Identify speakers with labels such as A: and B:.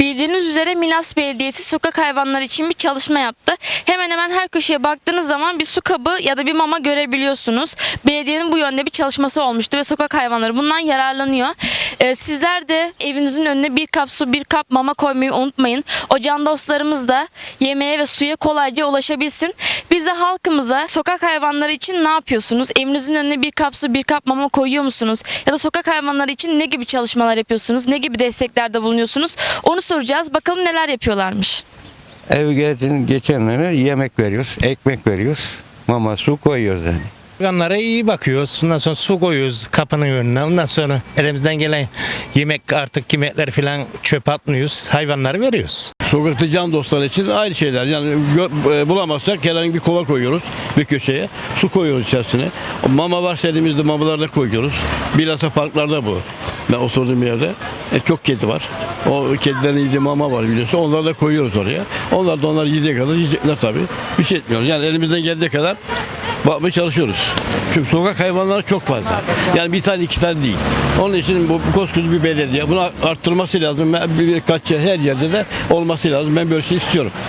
A: Bildiğiniz üzere Milas Belediyesi sokak hayvanları için bir çalışma yaptı. Hemen hemen her köşeye baktığınız zaman bir su kabı ya da bir mama görebiliyorsunuz. Belediyenin bu yönde bir çalışması olmuştu ve sokak hayvanları bundan yararlanıyor. Ee, sizler de evinizin önüne bir kap su, bir kap mama koymayı unutmayın. O can dostlarımız da yemeğe ve suya kolayca ulaşabilsin. Biz de halkımıza sokak hayvanları için ne yapıyorsunuz? Evinizin önüne bir kap su, bir kap mama koyuyor musunuz? Ya da sokak hayvanları için ne gibi çalışmalar yapıyorsunuz? Ne gibi desteklerde bulunuyorsunuz? Onu soracağız. Bakalım neler yapıyorlarmış.
B: Ev geçenlere yemek veriyoruz, ekmek veriyoruz. Mama su koyuyoruz yani.
C: Hayvanlara iyi bakıyoruz. Ondan sonra su koyuyoruz kapının önüne. Ondan sonra elimizden gelen yemek artık yemekler falan çöp atmıyoruz. Hayvanları veriyoruz.
D: Sokakta can dostları için aynı şeyler. Yani gö- e, bulamazsak herhangi bir kova koyuyoruz bir köşeye. Su koyuyoruz içerisine. Mama varsa elimizde mamaları da koyuyoruz. Bilhassa parklarda bu. Ben oturduğum yerde e, çok kedi var. O kedilerin yediği mama var biliyorsun. Onları da koyuyoruz oraya. Onlar da onlar yiyecek kadar yiyecekler tabii. Bir şey etmiyoruz. Yani elimizden geldiği kadar bakmaya çalışıyoruz. Çünkü sokak hayvanları çok fazla. Yani bir tane iki tane değil. Onun için bu, koskoca bir belediye. Bunu arttırması lazım. Birkaç yer- her yerde de olması lazım. Ben böyle şey istiyorum.